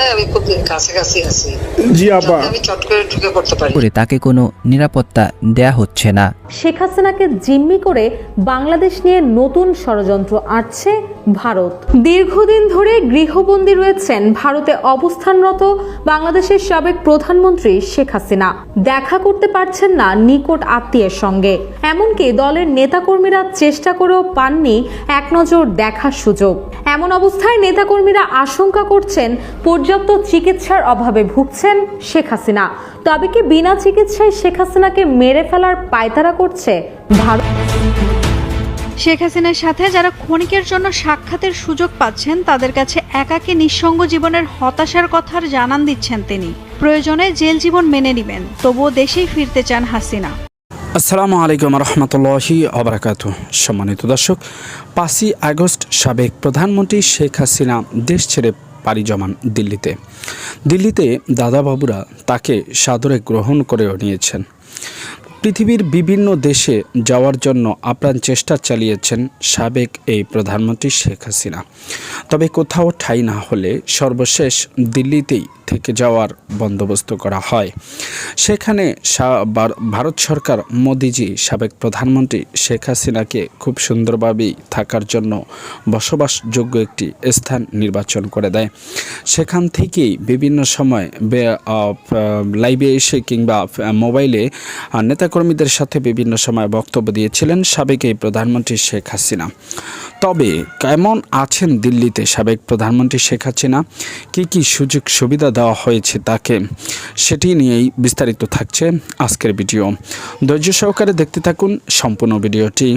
নাই আমি খুব কাছাকাছি আছি। জি আপা আমি চট করে ঢুকে পড়তে পারি। করে তাকে কোনো নিরাপত্তা দেয়া হচ্ছে না। শেখ হাসিনাকে জিম্মি করে বাংলাদেশ নিয়ে নতুন ষড়যন্ত্র আঁটছে ভারত। দীর্ঘদিন ধরে গৃহবন্দী রয়েছেন ভারতে অবস্থানরত বাংলাদেশের সাবেক প্রধানমন্ত্রী শেখ হাসিনা। দেখা করতে পারছেন না নিকট আত্মীয়ের সঙ্গে। এমনকি দলের নেতাকর্মীরা চেষ্টা করেও পাননি এক নজর দেখার সুযোগ। এমন অবস্থায় নেতাকর্মীরা আশঙ্কা করছেন পর্যাপ্ত চিকিৎসার অভাবে ভুগছেন শেখ হাসিনা। তবে কি বিনা চিকিৎসায় শেখ হাসিনাকে মেরে ফেলার পায়তারা করছে ভারত? শেখ হাসিনার সাথে যারা ক্ষণিকের জন্য সাক্ষাতের সুযোগ পাচ্ছেন তাদের কাছে একাকী নিঃসঙ্গ জীবনের হতাশার কথার জানান দিচ্ছেন তিনি। প্রয়োজনে জেল জীবন মেনে নেবেন তবুও দেশেই ফিরতে চান হাসিনা। আসসালামু আলাইকুম রহমতুল্লাহি অবরাকাত। সম্মানিত দর্শক পাঁচই আগস্ট সাবেক প্রধানমন্ত্রী শেখ হাসিনা দেশ ছেড়ে পাড়ি জমান দিল্লিতে। দিল্লিতে দাদাবাবুরা তাকে সাদরে গ্রহণ করেও নিয়েছেন। পৃথিবীর বিভিন্ন দেশে যাওয়ার জন্য আপ্রাণ চেষ্টা চালিয়েছেন সাবেক এই প্রধানমন্ত্রী শেখ হাসিনা। তবে কোথাও ঠাঁই না হলে সর্বশেষ দিল্লিতেই থেকে যাওয়ার বন্দোবস্ত করা হয়। সেখানে ভারত সরকার মোদিজি, সাবেক প্রধানমন্ত্রী শেখ হাসিনাকে খুব সুন্দরভাবেই থাকার জন্য বসবাসযোগ্য একটি স্থান নির্বাচন করে দেয়। সেখান থেকেই বিভিন্ন সময় লাইভে এসে কিংবা মোবাইলে নেতাকর্মীদের সাথে বিভিন্ন সময় বক্তব্য দিয়েছিলেন সাবেক এই প্রধানমন্ত্রী শেখ হাসিনা। তবে কেমন আছেন দিল্লিতে? সাবেক প্রধানমন্ত্রী শেখ হাসিনা, কী কী সুযোগ সুবিধা দেওয়া হয়েছে তাকে? সেটি নিয়েই বিস্তারিত থাকছে আজকের ভিডিও। ধৈর্য সহকারে দেখতে থাকুন সম্পূর্ণ ভিডিওটি।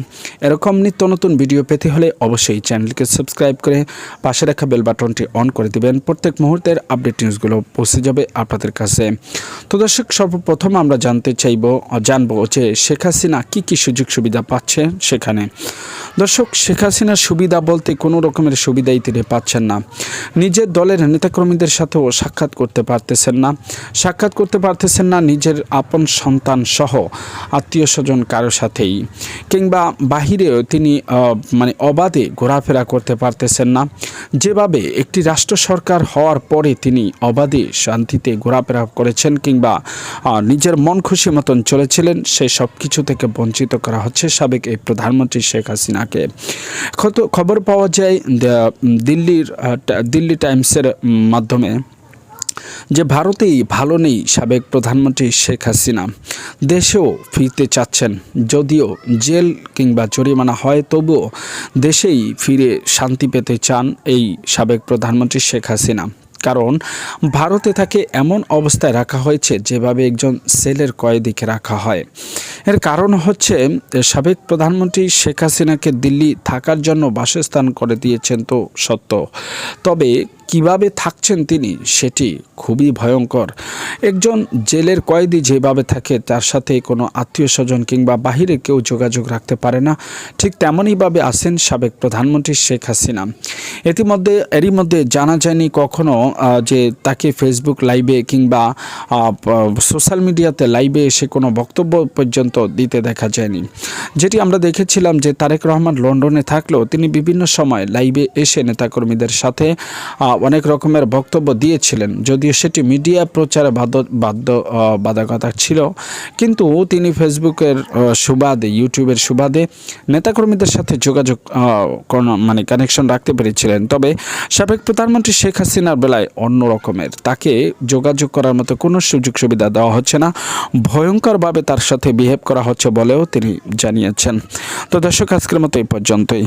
এরকম নিত্য নতুন ভিডিও পেতে হলে অবশ্যই চ্যানেলকে সাবস্ক্রাইব করে পাশে রাখা বেল বাটনটি অন করে দিবেন। প্রত্যেক মুহূর্তের আপডেট নিউজগুলো পৌঁছে যাবে আপনাদের কাছে। তো দর্শক, সর্বপ্রথম আমরা জানতে চাইব, জানব যে শেখ হাসিনা কী কী সুযোগ সুবিধা পাচ্ছে সেখানে। দর্শক, শেখ হাসিনার সুবিধা বলতে কোনো রকমের সুবিধাই তিনি পাচ্ছেন না। নিজের দলের নেতাকর্মীদের সাথেও সাক্ষাৎ করতে পারতেছেন না। সাক্ষাৎ করতে পারতেছেন না নিজের আপন সন্তান সহ আত্মীয় স্বজন কারও সাথেই। কিংবা বাহিরেও তিনি মানে অবাধে ঘোরাফেরা করতে পারতেছেন না। যেভাবে একটি রাষ্ট্র সরকার হওয়ার পরে তিনি অবাধে শান্তিতে ঘোরাফেরা করেছেন কিংবা নিজের মন খুশি মতন চলেছিলেন সেই সব কিছু থেকে বঞ্চিত করা হচ্ছে, সাবেক এই প্রধানমন্ত্রী শেখ হাসিনাকে কত খবর পাওয়া যায় দিল্লির দিল্লি টাইমসের মাধ্যমে যে ভারতেই ভালো নেই সাবেক প্রধানমন্ত্রী শেখ হাসিনা। দেশেও ফিরতে চাচ্ছেন, যদিও জেল কিংবা জরিমানা হয়, তবুও দেশেই ফিরে শান্তি পেতে চান এই সাবেক প্রধানমন্ত্রী শেখ হাসিনা। কারণ ভারতে তাকে এমন অবস্থায় রাখা হয়েছে যেভাবে একজন সেলের কয়েদিকে রাখা হয়। এর কারণ হচ্ছে সাবেক প্রধানমন্ত্রী শেখ হাসিনাকে দিল্লি থাকার জন্য বাসস্থান করে দিয়েছেন তো সত্য। তবে কীভাবে থাকছেন তিনি সেটি খুবই ভয়ঙ্কর। একজন জেলের কয়েদি যেভাবে থাকে তার সাথে কোনো আত্মীয় স্বজন কিংবা বাহিরে কেউ যোগাযোগ রাখতে পারে না। ঠিক তেমনইভাবে আছেন সাবেক প্রধানমন্ত্রী শেখ হাসিনা। ইতিমধ্যে এরই মধ্যে জানা যায়নি কখনো আহ, যে তাকে ফেসবুক লাইভে কিংবা সোশ্যাল মিডিয়াতে লাইভে এসে কোনো বক্তব্য পর্যন্ত দিতে দেখা যায়নি। যেটি আমরা দেখেছিলাম যে তারেক রহমান লন্ডনে থাকলেও তিনি বিভিন্ন সময় লাইভে এসে নেতাকর্মীদের সাথে অনেক রকমের বক্তব্য দিয়েছিলেন। যদিও সেটি মিডিয়া প্রচারে বাধ্য বাধ্য বাধকতা ছিল। কিন্তু তিনি ফেসবুকের সুবাদে ইউটিউবের সুবাদে নেতাকর্মীদের সাথে যোগাযোগ মানে কানেকশন রাখতে পেরেছিলেন। তবে সাবেক প্রধানমন্ত্রী শেখ হাসিনার বেলায় অন্য রকমের। তাকে যোগাযোগ করার মতো কোনো সুযোগ সুবিধা দেওয়া হচ্ছে না। ভয়ঙ্করভাবে তার সাথে বিহেভ করা হচ্ছে বলেও তিনি জানিয়েছেন। তো দর্শক, আজকের মতো এই পর্যন্তই।